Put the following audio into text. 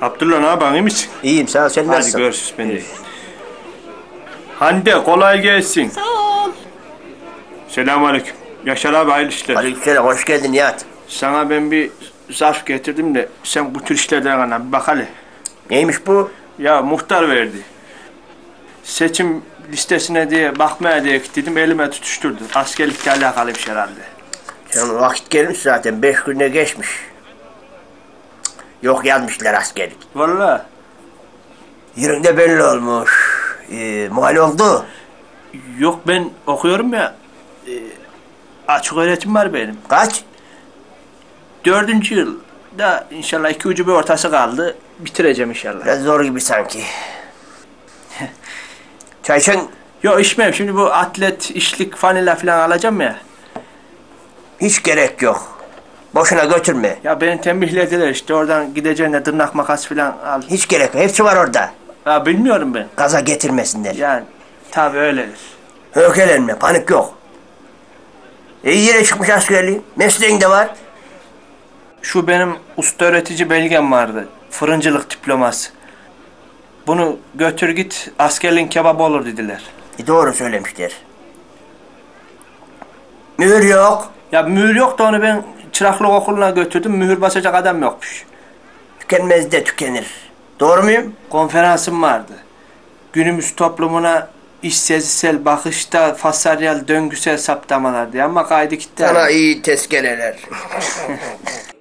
Abdullah ne yapıyorsun iyi misin? İyiyim sağ ol sen Hadi nasılsın? görüşürüz ben de. Hande kolay gelsin. Sağ ol. Selamünaleyküm. Yaşar abi hayırlı işler. Aleykümselam hoş geldin Nihat. Sana ben bir zarf getirdim de sen bu tür işlerden yana bir bak hele. Neymiş bu? Ya muhtar verdi. Seçim listesine diye bakmaya diye gittim elime tutuşturdu. Askerlikle alakalıymış herhalde. Sen vakit gelmiş zaten beş güne geçmiş. Yok yazmışlar askerlik. Vallahi Yerinde belli olmuş. Ee, muhal oldu. yok ben okuyorum ya. e, açık öğretim var benim. Kaç? Dördüncü yıl da inşallah iki ucu bir ortası kaldı. Bitireceğim inşallah. Biraz zor gibi sanki. Çay içen Yok içmem şimdi bu atlet, işlik, fanila falan alacağım ya. hiç gerek yok. Boşuna götürme. Ya beni tembihlediler işte oradan gideceğine tırnak makas falan al. Hiç gerek yok. Hepsi var orada. Ya bilmiyorum ben. Gaza getirmesinler. Yani tabii öyledir. Hökelenme, panik yok. İyi yere çıkmış askerliğin. Mesleğin de var. Şu benim usta öğretici belgem vardı. Fırıncılık diploması. Bunu götür git askerliğin kebabı olur dediler. E, doğru söylemişler. Mühür yok. Ya mühür yok da onu ben çıraklık okuluna götürdüm. Mühür basacak adam yokmuş. Tükenmez de tükenir. Doğru muyum? Konferansım vardı. Günümüz toplumuna iş sezisel, bakışta fasaryal, döngüsel saptamalar diye ama kaydı gitti. Sana iyi tezkereler.